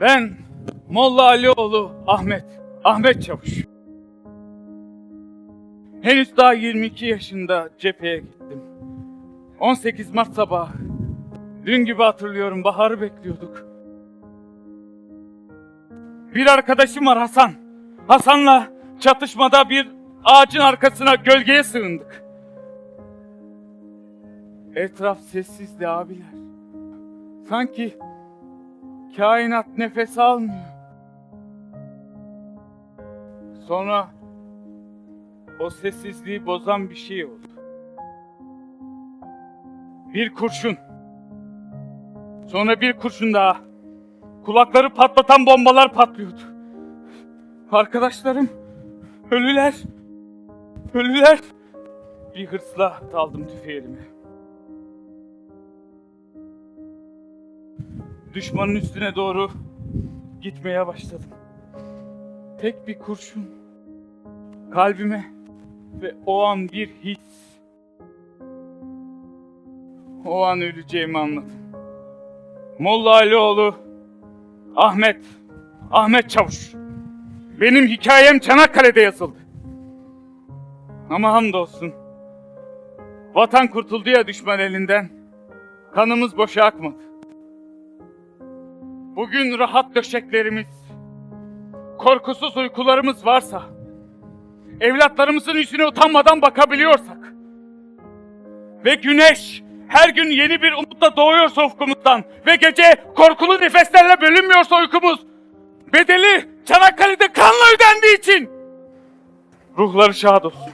Ben Molla Alioğlu Ahmet, Ahmet Çavuş. Henüz daha 22 yaşında cepheye gittim. 18 Mart sabahı. Dün gibi hatırlıyorum, baharı bekliyorduk. Bir arkadaşım var Hasan. Hasan'la çatışmada bir ağacın arkasına gölgeye sığındık. Etraf sessizdi abiler. Sanki kainat nefes almıyor. Sonra o sessizliği bozan bir şey oldu. Bir kurşun. Sonra bir kurşun daha. Kulakları patlatan bombalar patlıyordu. Arkadaşlarım ölüler. Ölüler. Bir hırsla daldım tüfeği Düşmanın üstüne doğru gitmeye başladım. Tek bir kurşun kalbime ve o an bir his. O an öleceğimi anladım. Molla Alioğlu, Ahmet, Ahmet Çavuş. Benim hikayem Çanakkale'de yazıldı. Ama hamdolsun. Vatan kurtuldu ya düşman elinden. Kanımız boşa akmadı. Bugün rahat döşeklerimiz, korkusuz uykularımız varsa, evlatlarımızın yüzüne utanmadan bakabiliyorsak ve güneş her gün yeni bir umutla doğuyorsa ufkumuzdan ve gece korkulu nefeslerle bölünmüyorsa uykumuz, bedeli Çanakkale'de kanla ödendiği için ruhları şad olsun.